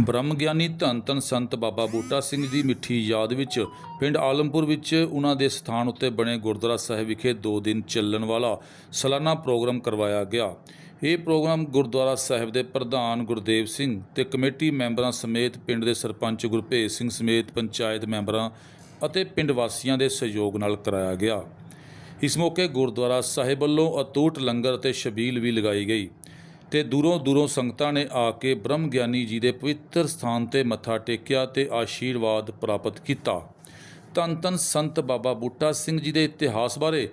ਬ੍ਰਹਮ ਗਿਆਨੀ ਧੰਨ ਧੰਨ ਸੰਤ ਬਾਬਾ ਬੂਟਾ ਸਿੰਘ ਦੀ ਮਿੱਠੀ ਯਾਦ ਵਿੱਚ ਪਿੰਡ ਆਲਮਪੁਰ ਵਿੱਚ ਉਹਨਾਂ ਦੇ ਸਥਾਨ ਉੱਤੇ ਬਣੇ ਗੁਰਦੁਆਰਾ ਸਾਹਿਬ ਵਿਖੇ 2 ਦਿਨ ਚੱਲਣ ਵਾਲਾ ਸਾਲਾਨਾ ਪ੍ਰੋਗਰਾਮ ਕਰਵਾਇਆ ਗਿਆ। ਇਹ ਪ੍ਰੋਗਰਾਮ ਗੁਰਦੁਆਰਾ ਸਾਹਿਬ ਦੇ ਪ੍ਰਧਾਨ ਗੁਰਦੇਵ ਸਿੰਘ ਤੇ ਕਮੇਟੀ ਮੈਂਬਰਾਂ ਸਮੇਤ ਪਿੰਡ ਦੇ ਸਰਪੰਚ ਗੁਰਭੇਜ ਸਿੰਘ ਸਮੇਤ ਪੰਚਾਇਤ ਮੈਂਬਰਾਂ ਅਤੇ ਪਿੰਡ ਵਾਸੀਆਂ ਦੇ ਸਹਿਯੋਗ ਨਾਲ ਕਰਾਇਆ ਗਿਆ। ਇਸ ਮੌਕੇ ਗੁਰਦੁਆਰਾ ਸਾਹਿਬ ਵੱਲੋਂ ਅਤੂਟ ਲੰਗਰ ਅਤੇ ਸ਼ਬੀਲ ਵੀ ਲਗਾਈ ਗਈ ਤੇ ਦੂਰੋਂ ਦੂਰੋਂ ਸੰਗਤਾਂ ਨੇ ਆ ਕੇ ਬ੍ਰਹਮ ਗਿਆਨੀ ਜੀ ਦੇ ਪਵਿੱਤਰ ਸਥਾਨ ਤੇ ਮੱਥਾ ਟੇਕਿਆ ਤੇ ਆਸ਼ੀਰਵਾਦ ਪ੍ਰਾਪਤ ਕੀਤਾ। ਧੰਨ ਧੰਨ ਸੰਤ ਬਾਬਾ ਬੂਟਾ ਸਿੰਘ ਜੀ ਦੇ ਇਤਿਹਾਸ ਬਾਰੇ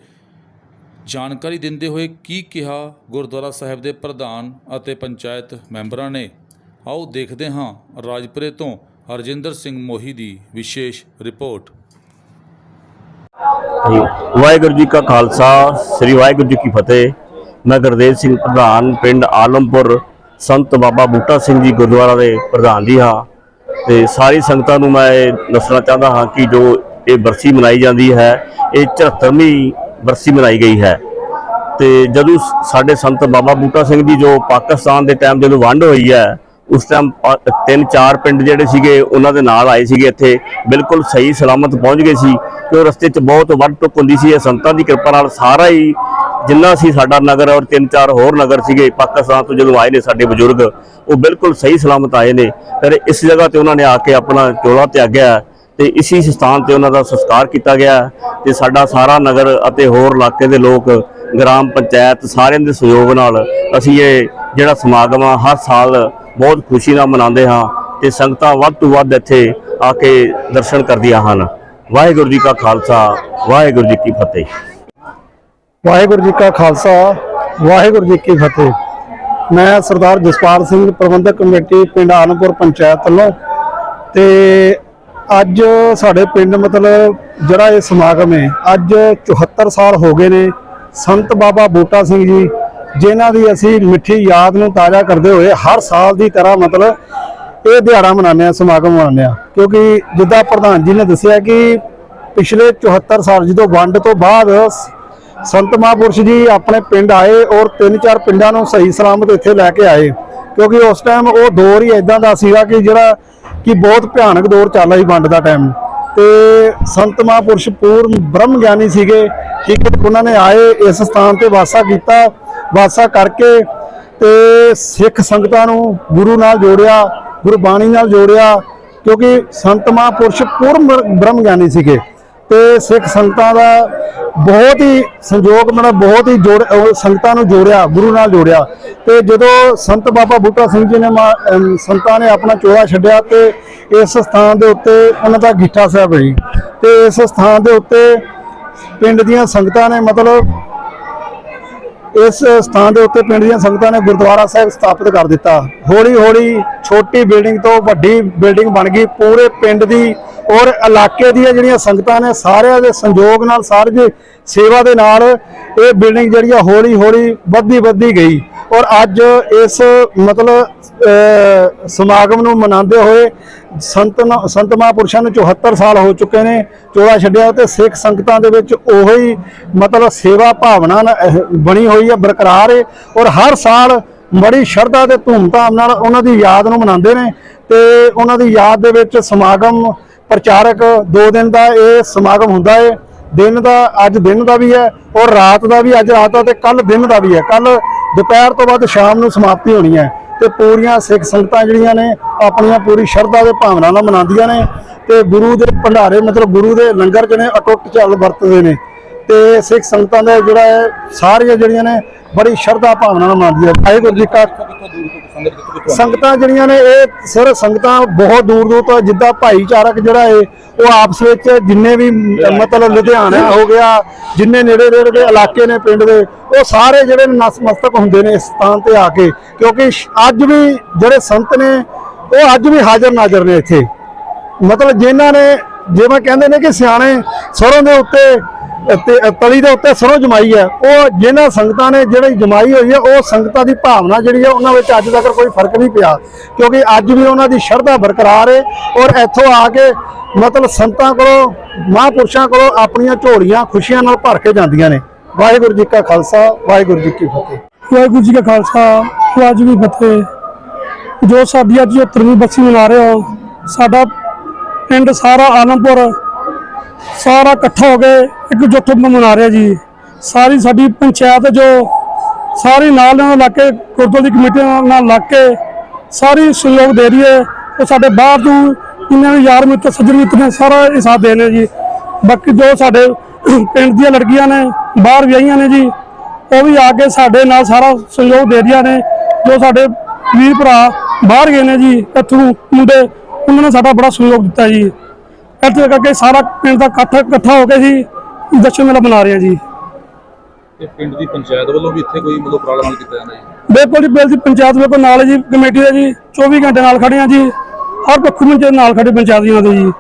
ਜਾਣਕਾਰੀ ਦਿੰਦੇ ਹੋਏ ਕੀ ਕਿਹਾ ਗੁਰਦੁਆਰਾ ਸਾਹਿਬ ਦੇ ਪ੍ਰਧਾਨ ਅਤੇ ਪੰਚਾਇਤ ਮੈਂਬਰਾਂ ਨੇ? ਆਓ ਦੇਖਦੇ ਹਾਂ ਰਾਜਪੁਰੇ ਤੋਂ ਹਰਜਿੰਦਰ ਸਿੰਘ ਮੋਹੀ ਦੀ ਵਿਸ਼ੇਸ਼ ਰਿਪੋਰਟ। ਜੀ। ਵਾਹਿਗੁਰੂ ਜੀ ਕਾ ਖਾਲਸਾ, ਸ੍ਰੀ ਵਾਹਿਗੁਰੂ ਜੀ ਕੀ ਫਤਿਹ। ਮੈਂ ਗੁਰਦੇਵ ਸਿੰਘ ਪ੍ਰਧਾਨ ਪਿੰਡ ਆਲਮਪੁਰ, ਸੰਤ ਬਾਬਾ ਬੂਟਾ ਸਿੰਘ ਜੀ ਗੁਰਦੁਆਰਾ ਦੇ ਪ੍ਰਧਾਨ ਜੀ ਹਾਂ। ਤੇ ਸਾਰੀ ਸੰਗਤਾਂ ਨੂੰ ਮੈਂ ਇਹ ਦੱਸਣਾ ਚਾਹੁੰਦਾ ਹਾਂ ਕਿ ਜੋ ਇਹ ਬਰਸੀ ਮਨਾਈ ਜਾਂਦੀ ਹੈ, ਇਹ 74ਵੀਂ ਬਰਸੀ ਮਨਾਈ ਗਈ ਹੈ। ਤੇ ਜਦੋਂ ਸਾਡੇ ਸੰਤ ਬਾਬਾ ਬੂਟਾ ਸਿੰਘ ਜੀ ਜੋ ਪਾਕਿਸਤਾਨ ਦੇ ਟਾਈਮ ਜਦੋਂ ਵੰਡ ਹੋਈ ਹੈ ਉਸ ਟਾਈਮ ਤਿੰਨ ਚਾਰ ਪਿੰਡ ਜਿਹੜੇ ਸੀਗੇ, ਉਹਨਾਂ ਦੇ ਨਾਲ ਆਏ ਸੀਗੇ ਇੱਥੇ। ਬਿਲਕੁਲ ਸਹੀ ਸਲਾਮਤ ਪਹੁੰਚ ਗਏ ਸੀ ਤੇ ਉਹ ਰਸਤੇ 'ਚ ਬਹੁਤ ਵੱਡ ਟੁੱਕ ਹੁੰਦੀ ਸੀ। ਇਹ ਸੰਤਾਂ ਦੀ ਕਿਰਪਾ ਨਾਲ ਸਾਰਾ ਹੀ ਜਿੰਨਾ ਸੀ ਸਾਡਾ ਨਗਰ ਔਰ ਤਿੰਨ ਚਾਰ ਹੋਰ ਨਗਰ ਸੀਗੇ, ਪਾਕਿਸਤਾਨ ਤੋਂ ਜਦੋਂ ਆਏ ਨੇ ਸਾਡੇ ਬਜ਼ੁਰਗ, ਉਹ ਬਿਲਕੁਲ ਸਹੀ ਸਲਾਮਤ ਆਏ ਨੇ। ਫਿਰ ਇਸ ਜਗ੍ਹਾ ਤੇ ਉਹਨਾਂ ਨੇ ਆ ਕੇ ਆਪਣਾ ਚੋਲਾ ਤਿਆਗਿਆ ਤੇ ਇਸੀ ਸਥਾਨ ਤੇ ਉਹਨਾਂ ਦਾ ਸੰਸਕਾਰ ਕੀਤਾ ਗਿਆ ਤੇ ਸਾਡਾ ਸਾਰਾ ਨਗਰ ਅਤੇ ਹੋਰ ਇਲਾਕੇ ਦੇ ਲੋਕ, ਗ੍ਰਾਮ ਪੰਚਾਇਤ ਸਾਰਿਆਂ ਦੇ ਸਹਿਯੋਗ ਨਾਲ ਅਸੀਂ ਇਹ ਜਿਹੜਾ ਸਮਾਗਮ ਆ, ਹਰ ਸਾਲ ਬਹੁਤ ਖੁਸ਼ੀ ਨਾਲ ਮਨਾਉਂਦੇ ਹਾਂ ਤੇ ਸੰਗਤਾਂ ਵੱਧ ਤੋਂ ਵੱਧ ਇੱਥੇ ਆ ਕੇ ਦਰਸ਼ਨ ਕਰਦੀਆਂ ਹਨ। ਵਾਹਿਗੁਰੂ ਜੀ ਕਾ ਖਾਲਸਾ, ਵਾਹਿਗੁਰੂ ਜੀ ਕੀ ਫਤਿਹ। ਵਾਹਿਗੁਰੂ ਜੀ ਕਾ ਖਾਲਸਾ, ਵਾਹਿਗੁਰੂ ਜੀ ਕੀ ਫਤਿਹ। ਮੈਂ ਸਰਦਾਰ ਜਸਪਾਲ ਸਿੰਘ, ਪ੍ਰਬੰਧਕ ਕਮੇਟੀ ਪਿੰਡ ਆਨੰਦਪੁਰ ਪੰਚਾਇਤ ਵੱਲੋਂ ਤੇ ਅੱਜ ਸਾਡੇ ਪਿੰਡ ਮਤਲਬ ਜਿਹੜਾ ਇਹ ਸਮਾਗਮ ਹੈ, ਅੱਜ 74 ਸਾਲ ਹੋ ਗਏ ਨੇ। ਸੰਤ ਬਾਬਾ ਬੂਟਾ ਸਿੰਘ ਜੀ ਜਿਨ੍ਹਾਂ ਦੀ ਅਸੀਂ ਮਿੱਠੀ ਯਾਦ ਨੂੰ ਤਾਜ਼ਾ ਕਰਦੇ ਹੋਏ ਹਰ ਸਾਲ ਦੀ ਤਰ੍ਹਾਂ ਮਤਲਬ ਇਹ ਦਿਹਾੜਾ ਮਨਾਉਂਦੇ ਆ ਸਮਾਗਮ ਮਨਾਉਂਦੇ ਆ ਕਿਉਂਕਿ ਜਿੱਦਾਂ ਪ੍ਰਧਾਨ ਜੀ ਨੇ ਦੱਸਿਆ ਕਿ ਪਿਛਲੇ 74 ਸਾਲ ਜਦੋਂ ਵੰਡ ਤੋਂ ਬਾਅਦ ਸੰਤ ਮਹਾਂਪੁਰਸ਼ ਜੀ ਆਪਣੇ ਪਿੰਡ ਆਏ ਔਰ ਤਿੰਨ ਚਾਰ ਪਿੰਡਾਂ ਨੂੰ ਸਹੀ ਸਲਾਮਤ ਇੱਥੇ ਲੈ ਕੇ ਆਏ। ਕਿਉਂਕਿ ਉਸ ਟਾਈਮ ਉਹ ਦੌਰ ਹੀ ਇਦਾਂ ਦਾ ਸੀਗਾ ਕਿ ਜਿਹੜਾ ਕਿ ਬਹੁਤ ਭਿਆਨਕ ਦੌਰ ਚੱਲ ਰਿਹਾ ਵੰਡ ਦਾ ਟਾਈਮ ਤੇ ਸੰਤ ਮਹਾਂਪੁਰਸ਼ ਪੂਰਨ ਬ੍ਰਹਮ ਗਿਆਨੀ ਸੀਗੇ। ਠੀਕ ਉਹਨਾਂ ਨੇ ਆਏ, ਇਸ ਸਥਾਨ ਤੇ ਵਾਸਾ ਕੀਤਾ। ਵਾਸਾ ਕਰਕੇ ਤੇ ਸਿੱਖ ਸੰਗਤਾਂ ਨੂੰ ਗੁਰੂ ਨਾਲ ਜੋੜਿਆ, ਗੁਰਬਾਣੀ ਨਾਲ ਜੋੜਿਆ, ਕਿਉਂਕਿ ਸੰਤ ਮਹਾਂਪੁਰਸ਼ ਪੂਰਨ ਬ੍ਰਹਮ ਗਿਆਨੀ ਸੀਗੇ। ਤੇ ਸਿੱਖ ਸੰਗਤਾਂ ਦਾ ਬਹੁਤ ਹੀ ਸੰਯੋਗ, ਮਤਲਬ ਬਹੁਤ ਹੀ ਜੋੜ, ਉਹ ਸੰਗਤਾਂ ਨੂੰ ਜੋੜਿਆ, ਗੁਰੂ ਨਾਲ ਜੋੜਿਆ। ਤੇ ਜਦੋਂ ਸੰਤ ਬਾਬਾ ਬੂਟਾ ਸਿੰਘ ਜੀ ਨੇ ਮਾ- ਅਮ, ਸੰਤਾਂ ਨੇ ਆਪਣਾ ਚੋਲਾ ਛੱਡਿਆ ਤੇ ਇਸ ਸਥਾਨ ਦੇ ਉੱਤੇ ਉਹਨਾਂ ਦਾ ਗਿੱਠਾ ਸਾਹਿਬ ਹੈ ਤੇ ਇਸ ਸਥਾਨ ਦੇ ਉੱਤੇ ਪਿੰਡ ਦੀਆਂ ਸੰਗਤਾਂ ਨੇ ਮਤਲਬ ਇਸ ਸਥਾਨ ਦੇ ਉੱਤੇ ਪਿੰਡ ਦੀਆਂ ਸੰਗਤਾਂ ਨੇ ਗੁਰਦੁਆਰਾ ਸਾਹਿਬ ਸਥਾਪਿਤ ਕਰ ਦਿੱਤਾ। ਹੌਲੀ ਹੌਲੀ ਛੋਟੀ ਬਿਲਡਿੰਗ ਤੋਂ ਵੱਡੀ ਬਿਲਡਿੰਗ ਬਣ ਗਈ। ਪੂਰੇ ਪਿੰਡ ਦੀ ਔਰ ਇਲਾਕੇ ਦੀਆਂ ਜਿਹੜੀਆਂ ਸੰਗਤਾਂ ਨੇ, ਸਾਰਿਆਂ ਦੇ ਸੰਯੋਗ ਨਾਲ, ਸਾਰੀ ਦੇ ਸੇਵਾ ਦੇ ਨਾਲ ਇਹ ਬਿਲਡਿੰਗ ਜਿਹੜੀ ਆ ਹੌਲੀ ਹੌਲੀ ਵੱਧਦੀ ਵੱਧਦੀ ਗਈ। ਔਰ ਅੱਜ ਇਸ ਮਤਲਬ ਸਮਾਗਮ ਨੂੰ ਮਨਾਉਂਦੇ ਹੋਏ ਸੰਤ ਸੰਤ ਮਹਾਂਪੁਰਸ਼ਾਂ ਨੂੰ 74 ਸਾਲ ਹੋ ਚੁੱਕੇ ਨੇ, ਚੋਲਾ ਛੱਡਿਆ ਤੇ ਸਿੱਖ ਸੰਗਤਾਂ ਦੇ ਵਿੱਚ ਉਹੀ ਮਤਲਬ ਸੇਵਾ ਭਾਵਨਾ ਬਣੀ ਹੋਈ ਹੈ, ਬਰਕਰਾਰ ਹੈ। ਔਰ ਹਰ ਸਾਲ ਬੜੀ ਸ਼ਰਧਾ ਤੇ ਧੂਮਧਾਮ ਨਾਲ ਉਹਨਾਂ ਦੀ ਯਾਦ ਨੂੰ ਮਨਾਉਂਦੇ ਨੇ ਤੇ ਉਹਨਾਂ ਦੀ ਯਾਦ ਦੇ ਵਿੱਚ ਸਮਾਗਮ ਪ੍ਰਚਾਰਕ 2 ਦਿਨ ਦਾ ਇਹ ਸਮਾਗਮ ਹੁੰਦਾ ਹੈ। ਦਿਨ ਦਾ, ਅੱਜ ਦਿਨ ਦਾ ਵੀ ਹੈ ਔਰ ਰਾਤ ਦਾ ਵੀ, ਅੱਜ ਰਾਤ ਦਾ ਤੇ ਕੱਲ ਦਿਨ ਦਾ ਵੀ ਹੈ। ਕੱਲ ਦੁਪਹਿਰ ਤੋਂ ਬਾਅਦ ਸ਼ਾਮ ਨੂੰ ਸਮਾਪਤੀ ਹੋਣੀ ਹੈ ਤੇ ਪੂਰੀਆਂ ਸਿੱਖ ਸੰਗਤਾਂ ਜਿਹੜੀਆਂ ਨੇ ਆਪਣੀਆਂ ਪੂਰੀ ਸ਼ਰਧਾ ਦੇ ਭਾਵਨਾ ਨਾਲ ਮਨਾਉਂਦੀਆਂ ਨੇ ਤੇ ਗੁਰੂ ਦੇ ਭੰਡਾਰੇ, ਮਤਲਬ ਗੁਰੂ ਦੇ ਲੰਗਰ ਜਿਹੜੇ ਅਟੁੱਟ ਚੱਲ ਵਰਤਦੇ ਨੇ। ਤੇ ਸਿੱਖ ਸੰਗਤਾਂ ਦਾ ਜਿਹੜਾ ਹੈ, ਸਾਰੀਆਂ ਜਿਹੜੀਆਂ ਨੇ ਬੜੀ ਸ਼ਰਧਾ ਭਾਵਨਾ ਨਾਲ ਹੈ। ਵਾਹਿਗੁਰੂ ਜੀ ਕਾ ਸੰਗਤਾਂ ਜਿਹੜੀਆਂ ਨੇ, ਇਹ ਸਿਰ ਸੰਗਤਾਂ ਬਹੁਤ ਦੂਰ ਦੂਰ ਤੋਂ, ਜਿੱਦਾਂ ਭਾਈਚਾਰਕ ਜਿਹੜਾ ਹੈ ਉਹ ਆਪਸ ਵਿੱਚ ਜਿੰਨੇ ਵੀ ਮਤਲਬ ਲੁਧਿਆਣਾ ਹੋ ਗਿਆ, ਜਿੰਨੇ ਨੇੜੇ ਨੇੜੇ ਦੇ ਇਲਾਕੇ ਨੇ ਪਿੰਡ ਦੇ, ਉਹ ਸਾਰੇ ਜਿਹੜੇ ਨਸਮਸਤਕ ਹੁੰਦੇ ਨੇ ਇਸ ਸਥਾਨ ਤੇ ਆ ਕੇ, ਕਿਉਂਕਿ ਅੱਜ ਵੀ ਜਿਹੜੇ ਸੰਤ ਨੇ, ਉਹ ਅੱਜ ਵੀ ਹਾਜ਼ਰ ਨਾਜ਼ਰ ਨੇ ਇੱਥੇ। ਮਤਲਬ ਜਿਨ੍ਹਾਂ ਨੇ, ਜਿਵੇਂ ਕਹਿੰਦੇ ਨੇ ਕਿ ਸਿਆਣੇ ਸਰੋਂ ਦੇ ਉੱਤੇ ਤੇ ਤਲੀ ਦੇ ਉੱਤੇ ਸਰੋਂ ਜਮਾਈ ਹੈ ਉਹ ਜਿਹਨਾਂ ਸੰਗਤਾਂ ਨੇ ਜਿਹੜੀ ਜਮਾਈ ਹੋਈ ਹੈ ਉਹ ਸੰਗਤਾਂ ਦੀ ਭਾਵਨਾ ਜਿਹੜੀ ਹੈ ਉਹਨਾਂ ਵਿੱਚ ਅੱਜ ਤੱਕ ਕੋਈ ਫ਼ਰਕ ਨਹੀਂ ਪਿਆ। ਕਿਉਂਕਿ ਅੱਜ ਵੀ ਉਹਨਾਂ ਦੀ ਸ਼ਰਧਾ ਬਰਕਰਾਰ ਹੈ ਔਰ ਇੱਥੋਂ ਆ ਕੇ ਮਤਲਬ ਸੰਤਾਂ ਕੋਲੋਂ, ਮਹਾਂਪੁਰਸ਼ਾਂ ਕੋਲੋਂ ਆਪਣੀਆਂ ਝੋਲੀਆਂ ਖੁਸ਼ੀਆਂ ਨਾਲ ਭਰ ਕੇ ਜਾਂਦੀਆਂ ਨੇ। ਵਾਹਿਗੁਰੂ ਜੀ ਕਾ ਖਾਲਸਾ, ਵਾਹਿਗੁਰੂ ਜੀ ਕੀ ਫਤਿਹ। ਵਾਹਿਗੁਰੂ ਜੀ ਕਾ ਖਾਲਸਾ, ਵਾਹਿਗੁਰੂ ਜੀ ਫਤਿਹ। ਜੋ ਸਾਡੀ ਅੱਜ 73ਵੀਂ ਬਰਸੀ ਮਨਾ ਰਹੇ ਹੋ, ਸਾਡਾ ਪਿੰਡ ਸਾਰਾ ਆਲਮਪੁਰ ਸਾਰਾ ਇਕੱਠਾ ਹੋ ਕੇ ਇੱਕ ਜੁੱਟ ਮਨਾ ਰਿਹਾ ਜੀ। ਸਾਰੀ ਸਾਡੀ ਪੰਚਾਇਤ ਜੋ ਸਾਰੀ ਨਾਲ ਨਾਲ ਲੱਗ ਕੇ ਗੁਰਦੁਆਰੇ ਦੀ ਕਮੇਟੀ ਨਾਲ- ਨਾਲ ਲੱਗ ਕੇ ਸਾਰੀ ਸਹਿਯੋਗ ਦੇ ਰਹੀ ਹੈ। ਉਹ ਸਾਡੇ ਬਾਹਰ ਤੋਂ ਇਹਨਾਂ ਵੀ ਯਾਰ ਮਿੱਤਰ, ਸੱਜਣ ਮਿੱਤਰ ਨੇ ਸਾਰਾ ਇਹ ਸਾਥ ਦੇ ਨੇ ਜੀ। ਬਾਕੀ ਜੋ ਸਾਡੇ ਪਿੰਡ ਦੀਆਂ ਲੜਕੀਆਂ ਨੇ, ਬਾਹਰ ਵਿਆਹੀਆਂ ਨੇ ਜੀ, ਉਹ ਵੀ ਆ ਕੇ ਸਾਡੇ ਨਾਲ ਸਾਰਾ ਸਹਿਯੋਗ ਦੇ ਰਹੀਆਂ ਨੇ। ਜੋ ਸਾਡੇ ਵੀਰ ਭਰਾ ਬਾਹਰ ਗਏ ਨੇ ਜੀ, ਇੱਥੋਂ ਮੁੰਡੇ, ਉਹਨਾਂ ਨੇ ਸਾਡਾ ਬੜਾ ਸਹਿਯੋਗ ਦਿੱਤਾ ਜੀ। ਇੱਥੇ ਕਰਕੇ ਸਾਰਾ ਪਿੰਡ ਦਾ ਇਕੱਠ ਇਕੱਠਾ ਹੋ ਕੇ ਜੀ ਜਸ਼ਨ ਮੇਲਾ ਮਨਾ ਰਹੇ ਹਾਂ ਜੀ। ਤੇ ਪਿੰਡ ਦੀ ਪੰਚਾਇਤ ਵੱਲੋਂ ਵੀ ਇੱਥੇ ਕੋਈ ਮਤਲਬ ਉਪਰਾਲਾ ਨਾਲ ਕੀਤਾ ਜਾਂਦਾ ਜੀ? ਬਿਲਕੁਲ ਜੀ ਬਿਲਕੁਲ ਪੰਚਾਇਤ ਬਿਲਕੁਲ ਨਾਲ ਹੈ ਜੀ ਕਮੇਟੀ ਦੇ ਜੀ 24 ਘੰਟੇ ਨਾਲ ਖੜੇ ਹਾਂ ਜੀ। ਹਰ ਪੱਖੋਂ ਨਾਲ ਖੜੇ ਪੰਚਾਇਤ ਦੀਆਂ ਦੇ ਜੀ।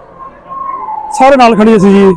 ਸਾਰੇ ਨਾਲ ਖੜੇ ਸੀ ਜੀ।